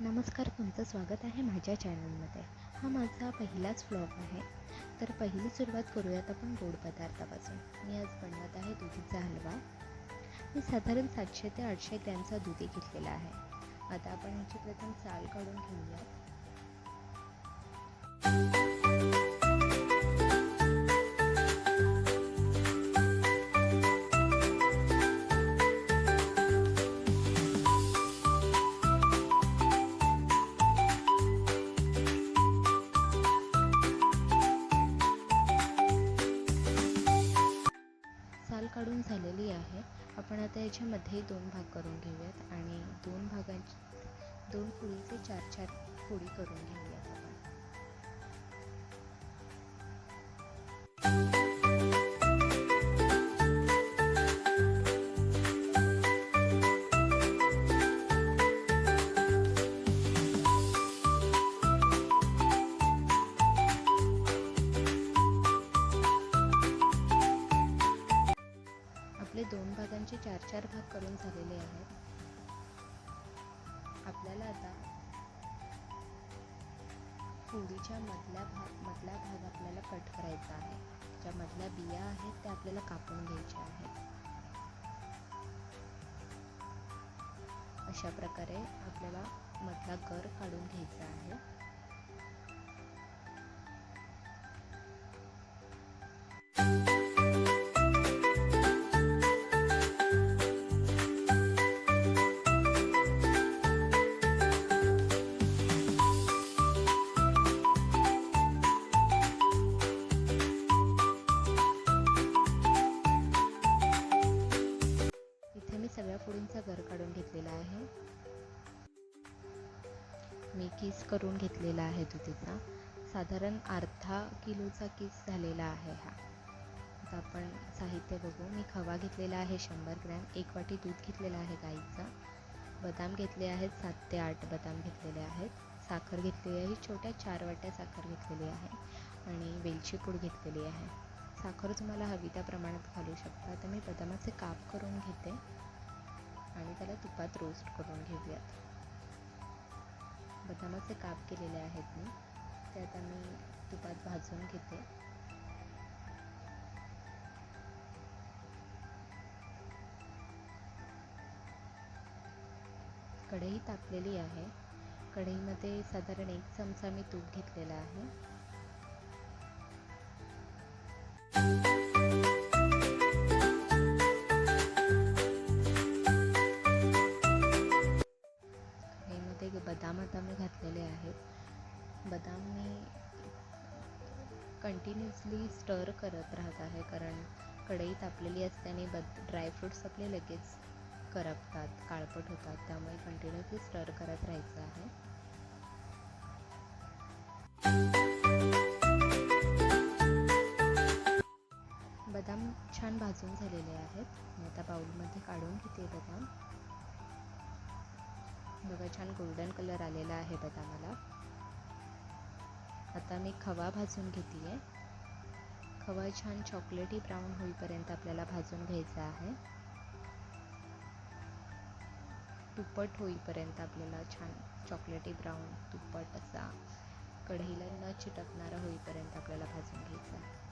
नमस्कार तुमचं स्वागत आहे माझ्या चॅनलमध्ये. हा माझा पहिलाच व्लॉग आहे. तर पहिली सुरुवात करूयात आपण गोड पदार्थापासून. मी आज बनवत आहे दुधीचा हलवा. मी साधारण सातशे ते आठशे ग्रॅमचा दुधी घेतलेला आहे. आता आपण ह्याची प्रथम साल काढून घेऊयात. दोन भाग करून घेऊयात आणि दोन भागांची दोन पोळीचे चार चार पोळी करून घेऊयात झालेले आहेत. आपल्याला आता पोळीच्या मधल्या भाग मधला भाग आपल्याला कट करायचा आहे. ज्या मधल्या बिया आहेत त्या आपल्याला कापून घ्यायच्या आहेत. अशा प्रकारे आपल्याला मधला गर काढून घ्यायचा आहे. मी किस करून घेतलेला आहे दुधीचा साधारण अर्धा किलोचा किस झालेला आहे हा. आता आपण साहित्य बघू. मी खवा घेतलेला आहे शंभर ग्रॅम. एक वाटी दूध घेतलेलं आहे गाईचा. बदाम घेतले आहेत सात ते आठ बदाम घेतलेले आहेत. साखर घेतलेली आहे. छोट्या चार वाट्या साखर घेतलेली आहे आणि वेलची पूड घेतलेली आहे. साखर तुम्हाला हवी त्या प्रमाणात घालू शकता. तर मी बदामाचे काप करून घेते आणि त्याला तुपात रोस्ट करून घेऊयात. बदामाचे काप केलेले आहेत मी ते आता मी तुपात भाजून घेते. कढई तापलेली आहे. कढईमध्ये साधारण एक चमचा मी तूप घेतलेला आहे. घातलेले आहेत. बदाम मी कंटिन्युअसली स्टर करत राहत आहे कारण कढई तापलेली असल्याने बद ड्रायफ्रूट्स आपले लगेच करपतात काळपट होतात. त्यामुळे कंटिन्युअसली स्टर करत राहायचं आहे. बदाम छान भाजून झालेले आहेत. मी आता बाउलमध्ये काढून घेते बदाम. बघा छान गोल्डन कलर आलेला आहे बदामाला आता मी खवा भाजून घेते आहे खवा छान चॉकलेटी ब्राऊन होईपर्यंत आपल्याला भाजून घ्यायचा आहे. तुपट होईपर्यंत आपल्याला छान चॉकलेटी ब्राऊन तुपट असा कढईला न चिटकणारा होईपर्यंत आपल्याला भाजून घ्यायचा आहे.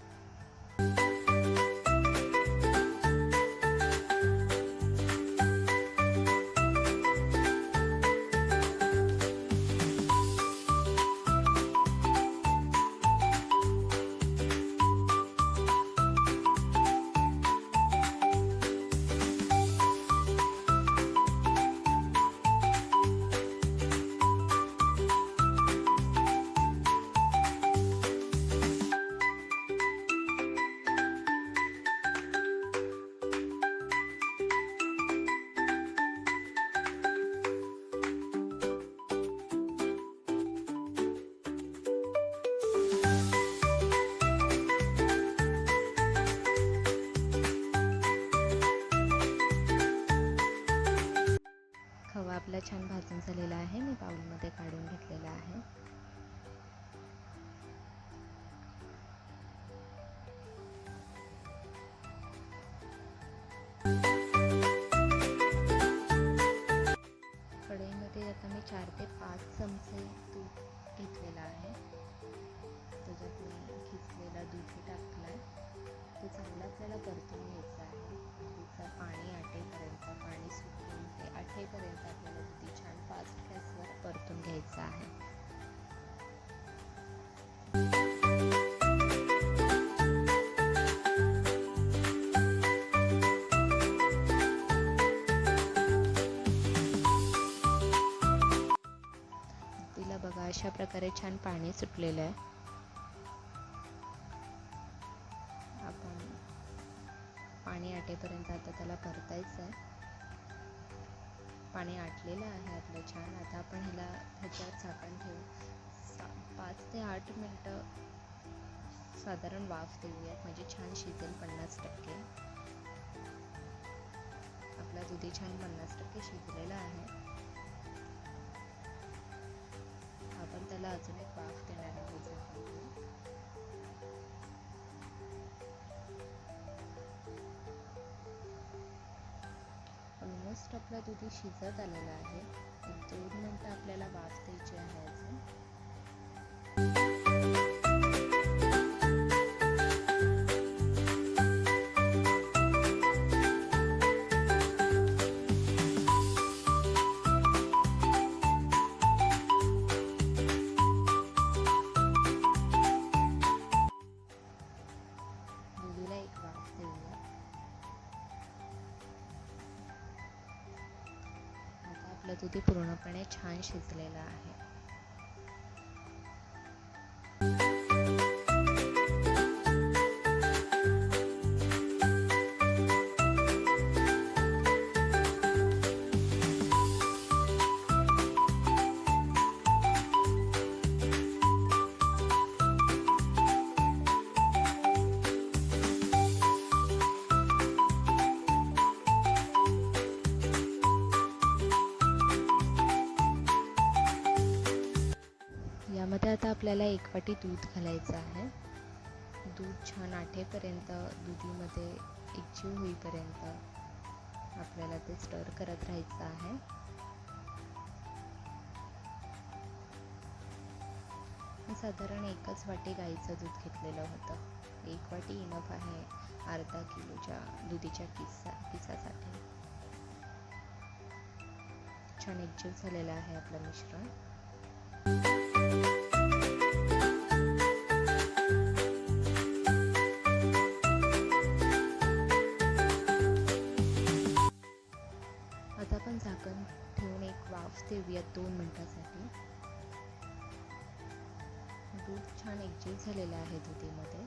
चमचे तूप घेतलेलं आहे. त्याच्यात मी खिचलेला दूध टाकला आहे ते चांगलं आपल्याला परतून घ्यायचं आहे. तिचं पाणी आटेपर्यंत पाणी सुटून ते आठेपर्यंत आपल्याला ती छान फास्ट गॅसवर परतून घ्यायचं आहे. अशा प्रकारे छान पाणी सुटलेलं आहे. आपण पाणी आटेपर्यंत आता त्याला परतायचं आहे. पाणी आटलेलं आहे आपलं छान. आता आपण ह्याला ह्याच्यावर झाकण ठेवू. सा पाच ते आठ मिनटं साधारण वाफ देऊयात. म्हणजे छान शिजेल पन्नास टक्के. आपला दुधी छान पन्नास टक्के शिजलेला आहे. अजून एक वाफ देणार आहोत ऑलमोस्ट आपला दुधी शिजत आलेला आहे. दोन मिनटं आपल्याला वाफ द्यायची आहे अजून. अगदी पूर्णपणे छान शिजलेला आहे. त्यामध्ये आता आपल्याला एक वाटी दूध घालायचं आहे. दूध छान आठेपर्यंत दुधीमध्ये एकजीव होईपर्यंत आपल्याला ते स्टर करत राहायचं आहे. साधारण एकच वाटी गाईचं दूध घेतलेलं होतं. एक वाटी इनफ आहे अर्धा किलोच्या दुधीच्या किस्सा किसासाठी छान एकजीव झालेलं आहे आपलं मिश्रण. ठेवूयात दोन मिनटासाठी. दूध छान एकजीव झालेलं आहे दुधीमध्ये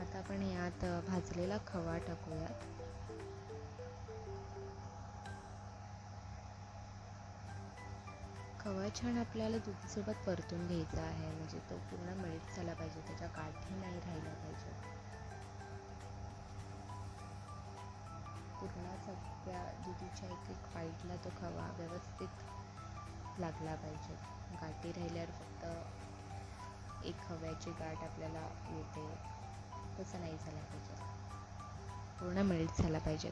आता आपण यात भाजलेला खवा टाकूयात. खवा छान आपल्याला दुधीसोबत परतून घ्यायचा आहे. म्हणजे तो पूर्ण मिळत झाला पाहिजे. त्याच्या गाठी नाही राहिला पाहिजे. सगळा सगळ्या दुधीच्या एक एक फाईटला तो खवा व्यवस्थित लागला पाहिजे. गाठी राहिल्यावर फक्त एक खव्याची गाठ आपल्याला येते. तसं नाही झालं पाहिजे. पूर्ण मेल्ट झाला पाहिजे.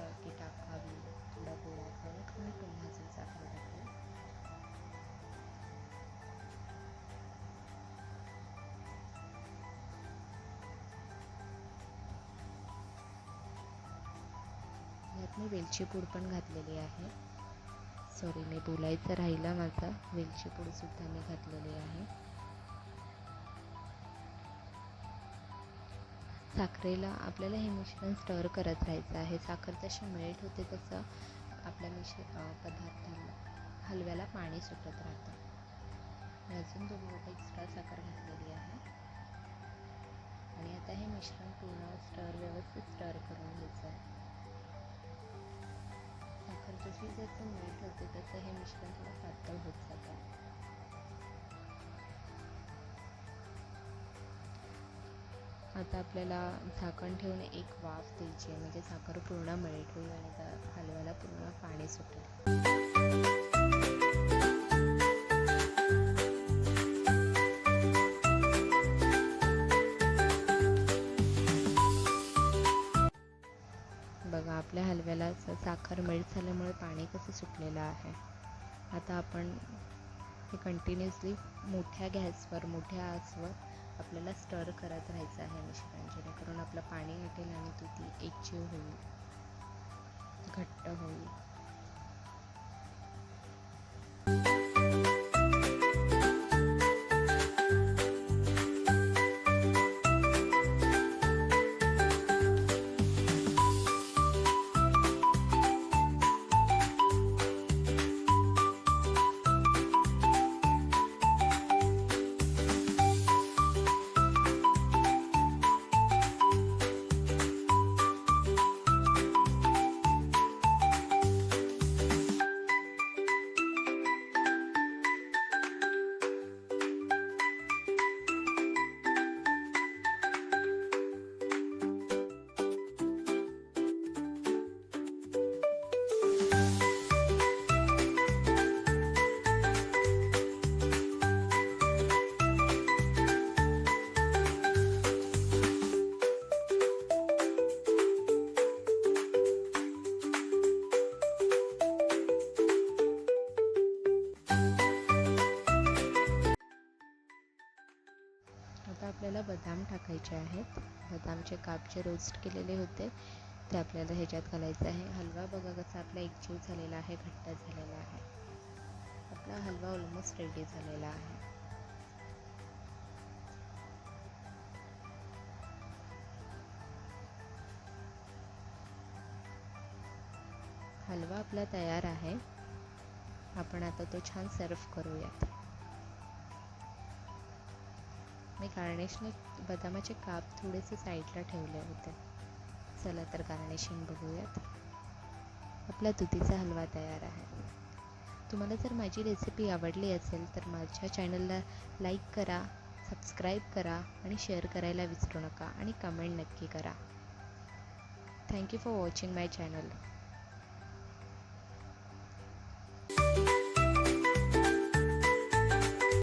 अजून टाकावी थोडा गोळा खावी तर मी पुन्हा अजून साखर टाकली यात मी वेलची पूड पण घातलेली आहे. सॉरी मी बोलायचं राहिलं माझं. वेलची पूड सुद्धा मी घातलेली आहे. साखरेला आपल्याला हे मिश्रण स्टर करत राहायचं आहे. साखर जशी मेल्ट होते तसं आपल्या मिश्र पदार्थाला हलव्याला पाणी सुटत राहतं. मी अजून दोन बोट एक्स्ट्रा साखर घातलेली आहे. आणि आता हे मिश्रण पूर्ण स्टर व्यवस्थित स्टर करून घ्यायचं आहे. साखर जशी जसं मीठ होते आता आपल्याला झाकण ठेवून एक वाफ द्यायची आहे. म्हणजे साखर पूर्ण मेल्ट होईल आणि त्या हलव्याला पूर्ण पाणी सुटेल. बघा आपल्या हलव्याला साखर मेल्ट झाल्यामुळे पाणी कसं सुटलेलं आहे. आता आपण हे कंटिन्युअसली मोठ्या गॅसवर मोठ्या आसवर आपल्याला स्टर करत राहायचं आहे मिश्रण जेणेकरून आपलं पाणी आटेल आणि दुधी एकजीव होईल घट्ट होईल. घालायचे आहेत. बदामचे काप जे रोस्ट केलेले होते. ते आपल्याला ह्याच्यात घालायचं आहे. हलवा बघा कसा आपला एकजीव झालेला आहे घट्ट झालेला आहे. आपला हलवा ऑलमोस्ट रेडी झालेला आहे. हलवा आपला तयार आहे. आपण आता तो छान सर्व करूयात. मी गार्निशने बदामाचे काप थोडेसे साईडला ठेवले होते. चला तर गार्निशिंग बघूयात. आपला दुधीचा हलवा तयार आहे. तुम्हाला जर माझी रेसिपी आवडली असेल तर माझ्या चॅनलला लाईक करा सबस्क्राईब करा आणि शेअर करायला विसरू नका आणि कमेंट नक्की करा. Thank you for watching my channel